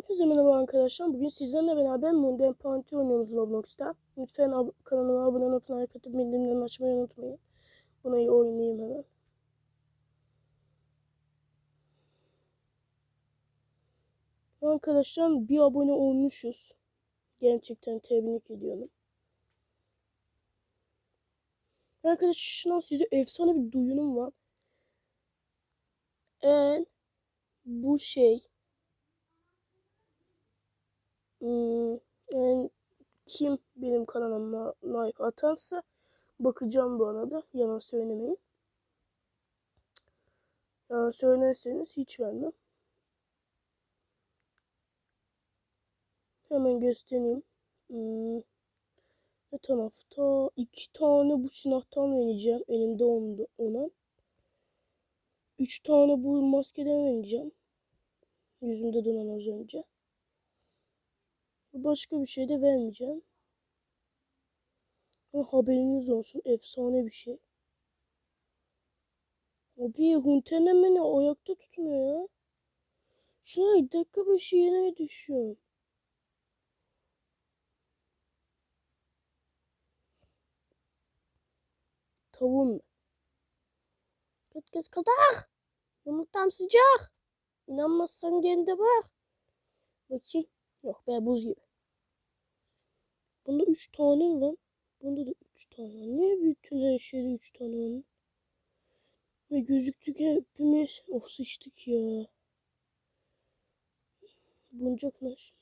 Hepinize merhaba arkadaşlar. Bugün sizlerle beraber Modern Party oynuyoruz Roblox'ta. Lütfen ab- kanalıma abone olup like atıp bildirimlerini açmayı unutmayın. Bunu iyi oynayayım hemen. Arkadaşlar bir abone olmuşuz. Gerçekten tebrik ediyorum. Arkadaşlar size efsane bir duyunum var. Eğer bu şey yani kim benim kanalıma like atarsa bakacağım bu arada. Yalan söylemeyin. Yalan söylerseniz hiç vermem. Hemen göstereyim. Hmm, ne tarafta? iki tane bu silahtan vereceğim. Elimde ona. Üç tane bu maskeden vereceğim. Yüzümde donan az önce. Başka bir şey de vermeyeceğim. Ama haberiniz olsun. Efsane bir şey. Abi Hunter'ın beni ayakta tutmuyor ya. Şuna dakika başı yere düşüyorum. Tavuğum. Git git kadar. Yumurtam sıcak. İnanmazsan kendi bak. Bakayım. Yok be buz gibi. Bunda 3 tane var. Bunda da 3 tane. Niye bütün her şeyde 3 tane var? Ve gözüktük hepimiz. Of sıçtık ya. Buncak ne şimdi?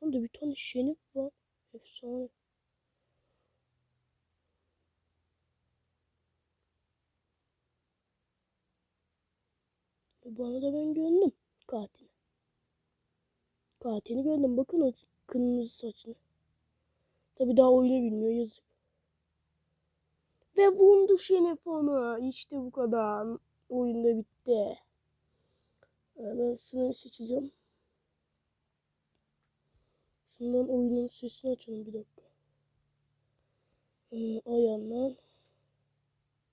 Bunda bir tane şenif var. Efsane. Ve Bana da ben gönlüm katil. Katilini gördüm. Bakın o kırmızı saçını. Tabi daha oyunu bilmiyor yazık. Ve vurdu Şerif onu. İşte bu kadar. Oyun da bitti. Ee, Ben şunu seçeceğim. Şundan oyunun sesini açalım bir dakika. Ee, ayağından.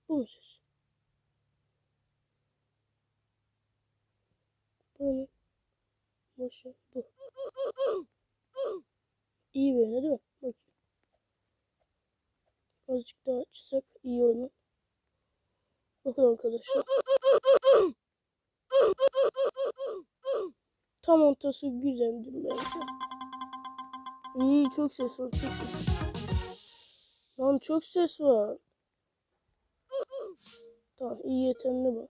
Bu mu ses? Böyle. Boşa. Bu. İyi böyle değil mi? Bakayım. Azıcık daha açsak iyi olur. Bakın arkadaşlar. Tam ortası güzeldi bence. İyi çok ses var. Çok ses. Lan çok ses var. Tamam iyi yeterli bu.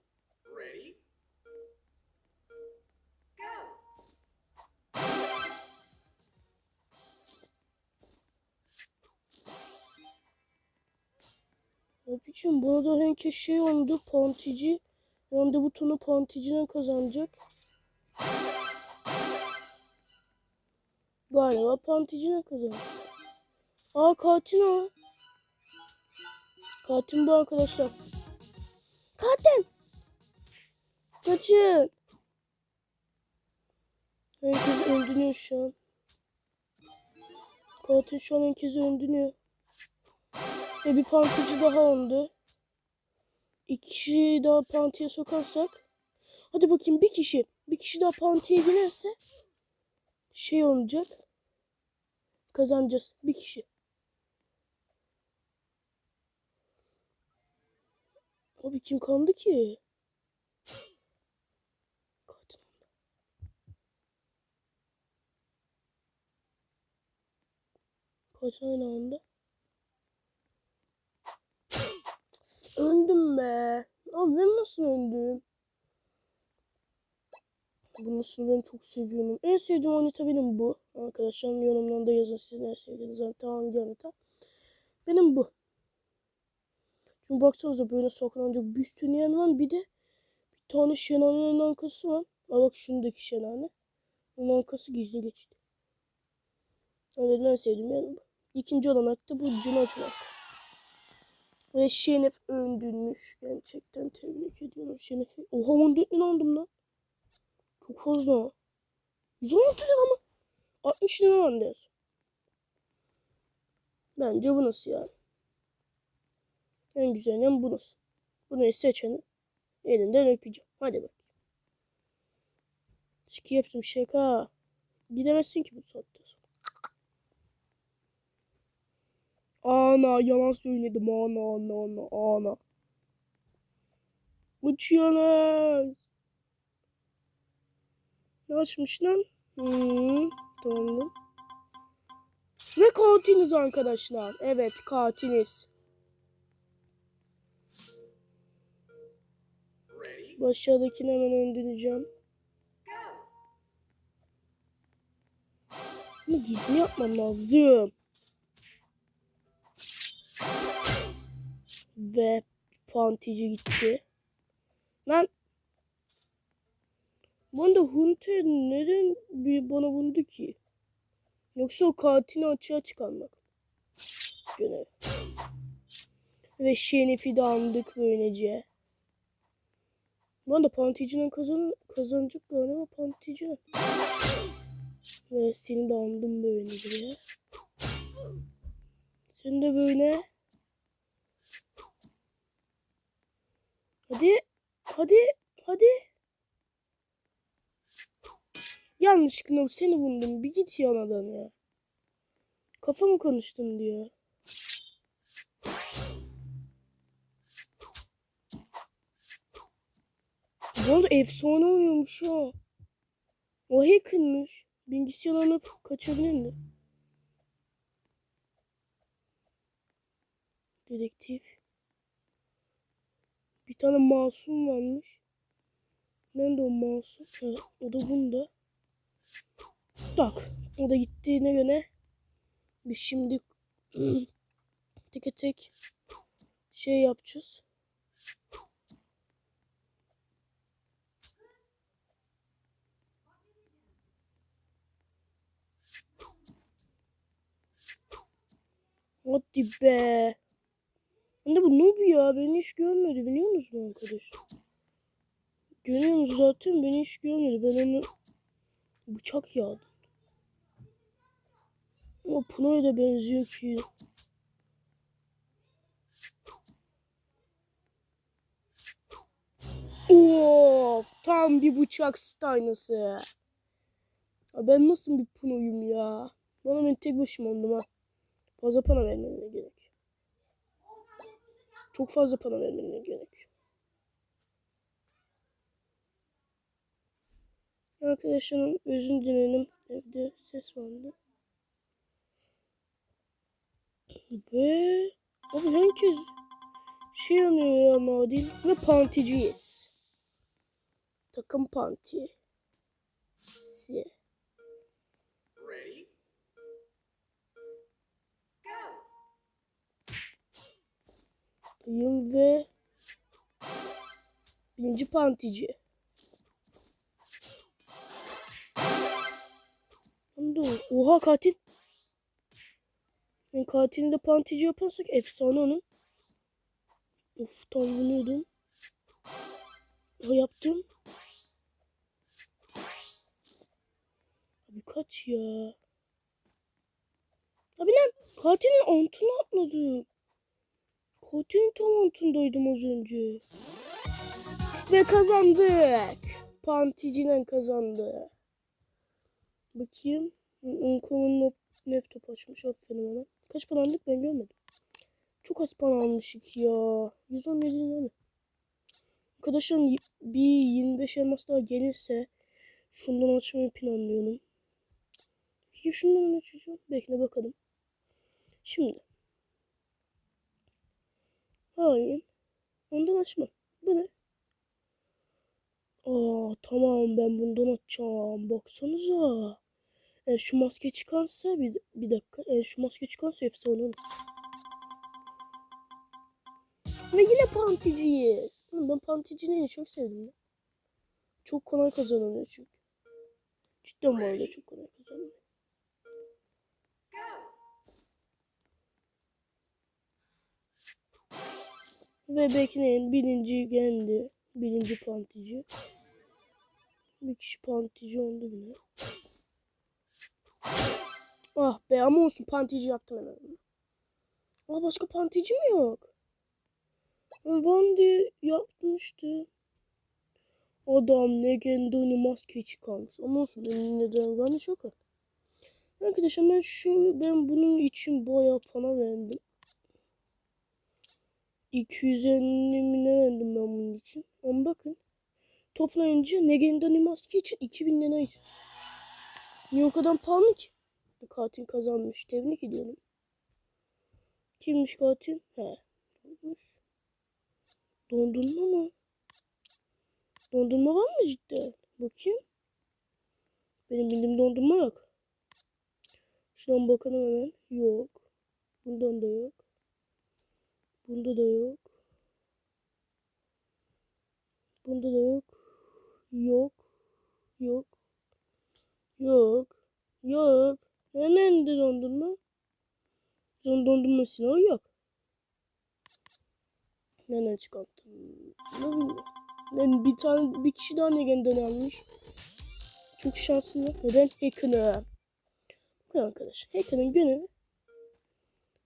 Abicim buna da herkes şey oldu pantici. Yani butonu panticiden kazanacak. Galiba panticiden kazanacak. Aa katil o. Katil bu arkadaşlar. Katil. Kaçın. Herkes öldürüyor şu an. Katil şu an herkesi öldürüyor. Ve bir pantici daha oldu. İki kişi daha pantiye sokarsak. Hadi bakayım bir kişi. Bir kişi daha pantiye girerse şey olacak. Kazanacağız. Bir kişi. Abi kim kandı ki? Kaç aynı anda? Öldüm be. Abi ben nasıl öldüm? Bu nasıl ben çok seviyorum. En sevdiğim harita benim bu. Arkadaşlar yorumlarda yazın siz ne sevdiğiniz harita hangi harita. Benim bu. Çünkü baksanıza böyle saklanacak bir sürü yer var. Bir de bir tane şenanenin arkası var. Aa bak şundaki şenane. Onun arkası gizli geçti. Evet en sevdiğim yer bu. İkinci olarak da bu cin açmak. Ve Şenef öldürmüş. Gerçekten tebrik ediyorum Şenef'i. Oha 14 lira aldım lan. Çok fazla. 116 lira mı? 60 lira var Bence bu nasıl yani? En güzel yan bu nasıl? Bunu seçeni elinden öpeceğim. Hadi bak. Şiki yaptım şaka. Gidemezsin ki bu saatte Ana yalan söyledim ana ana ana ana. Uçuyorlar. Ne açmış lan? Hmm, tamam. Ve katiliz arkadaşlar. Evet katiliz. Bu aşağıdakini hemen öldüreceğim. Ama gizli yapmam lazım. Ve pantici gitti. Lan bu arada Hunter neden bir bana vurdu ki? Yoksa o katili açığa çıkarmak. Görev. Ve Şenif'i de aldık böylece. Bu arada Panticinin kazan kazanacak galiba Panticinin. Ve seni de aldım böyle buraya. Sen de böyle. Hadi. Hadi. Hadi. Yanlışlıkla seni vurdum. Bir git yanadan ya. Kafamı konuştun diyor. Bu arada efsane oynuyormuş ha. O hacker'mış. Bilgisayar alıp kaçabilir mi? Dedektif. Bir tane masum varmış. Nerede o masum? Ha, o da bunda. Tak. O da gittiğine göre biz şimdi tek tek şey yapacağız. Hadi be. Anne bu noob ya. Beni hiç görmedi biliyor musun arkadaş? Görüyorsunuz zaten beni hiç görmedi. Ben onu bıçak yağdım. Ama Pınar'a da benziyor ki. Of, tam bir bıçak. Ya ben nasıl bir Pınar'yım ya? Bana ben tek başıma oldum ha. Fazla para vermene gerek. Çok fazla para vermene gerek. Arkadaşlarım özür dilerim. Evde ses vardı. Ve abi herkes şey yanıyor ya Nadil ve panticiyiz. Takım panti. Buyum ve birinci pantici. O- Oha katil. Yani katilini de pantici yaparsak efsane onun. Of tam vuruyordum. Ha yaptım. Abi kaç ya. Abi lan katilin ontunu atladım. Katilin tam altındaydım az önce. Ve kazandık. Pantici'den kazandı. Bakayım. Uncommon laptop açmış. Aferin ona. Kaç para aldık ben görmedim. Çok az para almışık ya. 117 lira mı? Arkadaşlar bir 25 elmas daha gelirse şundan açmayı planlıyorum. Peki şundan açacağım? Bekle bakalım. Şimdi. Hayır. Ondan açma. Bu ne? Aa tamam ben bundan açacağım. Baksanıza. E, şu maske çıkarsa bir, bir dakika. E, şu maske çıkarsa efsane olur. Ve yine panticiyiz. Ben panticiliğini çok sevdim. Ya. Çok kolay kazanılıyor çünkü. Cidden bu arada çok kolay kazanılıyor. Ve bekleyin birinci geldi. Birinci pantici. Bir kişi pantici oldu bile. Ah be ama olsun pantici yaptım hemen. Aa başka pantici mi yok? Van diye yapmıştı. Adam legendary maske çıkarmış. Ama olsun benim neden verdi çok az. Arkadaşlar ben şu ben bunun için bayağı para verdim. 250 mi ne verdim ben bunun için. Ama bakın. Toplayınca legendary maske için 2000 lira istiyor. Niye o kadar pahalı ki? Katil kazanmış. Tebrik ediyorum. Kimmiş katil? He. Olmuş. Dondurma mı? Dondurma var mı cidden? Bakayım. Benim bildiğim dondurma yok. Şuradan bakalım hemen. Yok. Bundan da yok. Bunda da yok. Bunda da yok. Yok. Yok. Yok. Yok. Hemen de dondurma. Son dondurma silahı yok. Nereden çıkarttım? Ben bir tane bir kişi daha Negen'den almış. Çok şanslı. Ve ben Hacker'ım. Bakın arkadaş. Hacker'ın görevi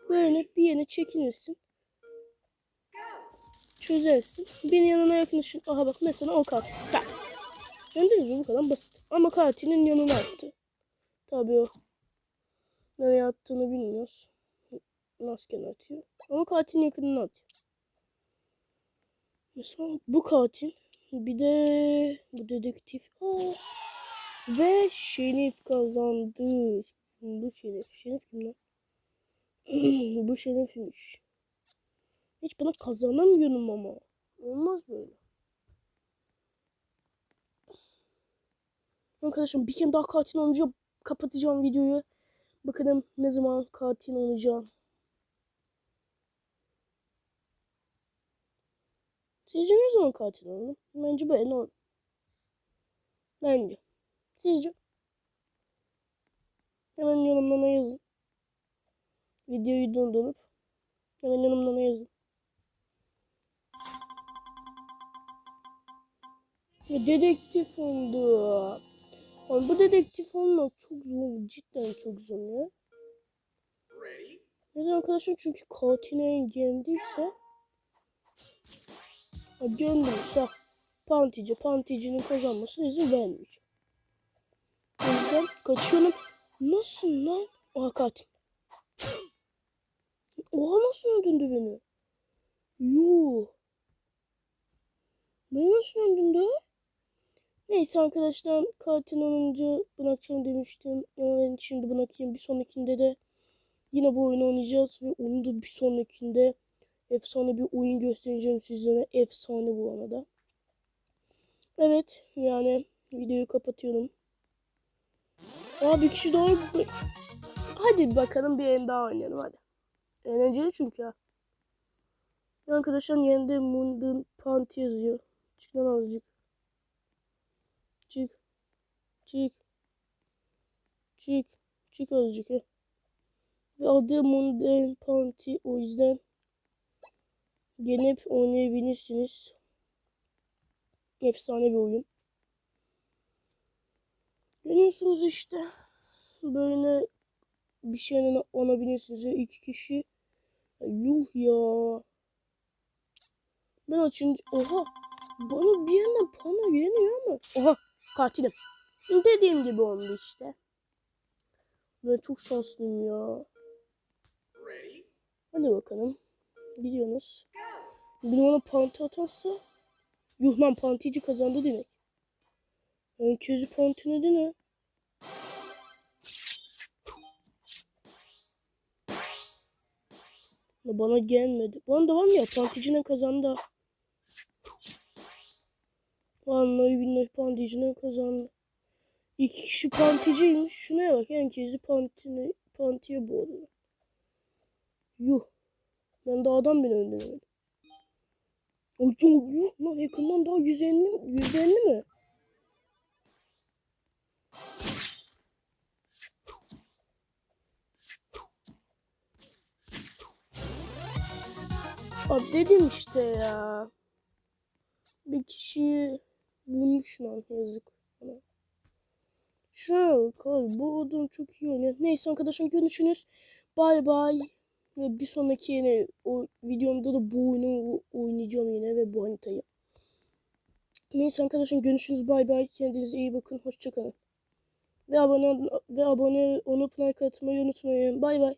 böyle bir yerine çekinirsin. Çözersin. Bir yanına yaklaşın. Aha bak mesela o katil. Tak. Gördünüz mü? Bu kadar basit. Ama katilin yanına attı. Tabii o. Nereye attığını bilmiyoruz. Maskeni atıyor. Ama katilin yakınına atıyor. Mesela bu katil. Bir de bu dedektif. Aa. Ve Şerif kazandı. Bu Şerif. Şerif kim lan? bu Şerif'miş. Hiç bana kazanamıyorum ama. Olmaz böyle. Arkadaşım bir kere daha katil olunca kapatacağım videoyu. Bakalım ne zaman katil olacağım. Sizce ne zaman katil olalım? Bence böyle olur. Bence. Sizce? Hemen yorumlara yazın. Videoyu durdurup hemen yorumlara yazın. Ya dedektif oldu. Ama bu dedektif olmak çok zor. Cidden çok zor ya. Neden arkadaşlar? Çünkü katiline geldiyse ha, gönderiyorsa pantici, panticinin kazanmasına izin vermeyeceğim. O yüzden kaçıyorum. Nasıl lan? Aha katil. Oha nasıl öldürdü beni? Yuh. Beni nasıl öldürdü? Neyse arkadaşlar katil olunca bırakacağım demiştim. Ama ben şimdi bırakayım. Bir sonrakinde de yine bu oyunu oynayacağız. Ve onu da bir sonrakinde efsane bir oyun göstereceğim sizlere. Efsane bu arada. Evet yani videoyu kapatıyorum. Aa bir kişi daha. Hadi bakalım bir el daha oynayalım hadi. Eğlenceli çünkü ha. Arkadaşlar yerinde Moon'un Panty yazıyor. Çık lan azıcık. Çık. Çık. Çık. Azıcık he. Ve adı Moon'un Panty o yüzden gelip oynayabilirsiniz. Efsane bir oyun. Görüyorsunuz işte. Böyle bir şeyden alabilirsiniz. Ya iki kişi. Yuh ya. Ben açınca... Oha. Bana bir yandan pano geliyor ama. Oha. Katilim. Dediğim gibi oldu işte. Ben çok şanslıyım ya. Hadi bakalım. Gidiyorsunuz. Bir ona panti atarsa. Yuh lan pantici kazandı demek. Herkesi pantiledi ne? Ya Bana gelmedi. Bana da var mı ya panticine kazandı. Vallahi billahi panticine kazandı. İki kişi panticiymiş. Şuna bak herkesi pantine, pantiye boğdu. Yuh. Ben dağdan bile öldüremedim. Ay yuh, yuh lan yakından daha 150, 150 mi? Abi dedim işte ya. Bir kişiyi vurmuş lan yazık. Abi bu adam çok iyi oynuyor. Neyse arkadaşlar görüşürüz. Bay bay. Ve bir sonraki yine o videomda da bu oyunu oynayacağım yine ve bu haritayı. Neyse arkadaşlar görüşürüz. Bay bay. Kendinize iyi bakın. Hoşçakalın. Ve abone ve abone olup like atmayı unutmayın. Bay bay.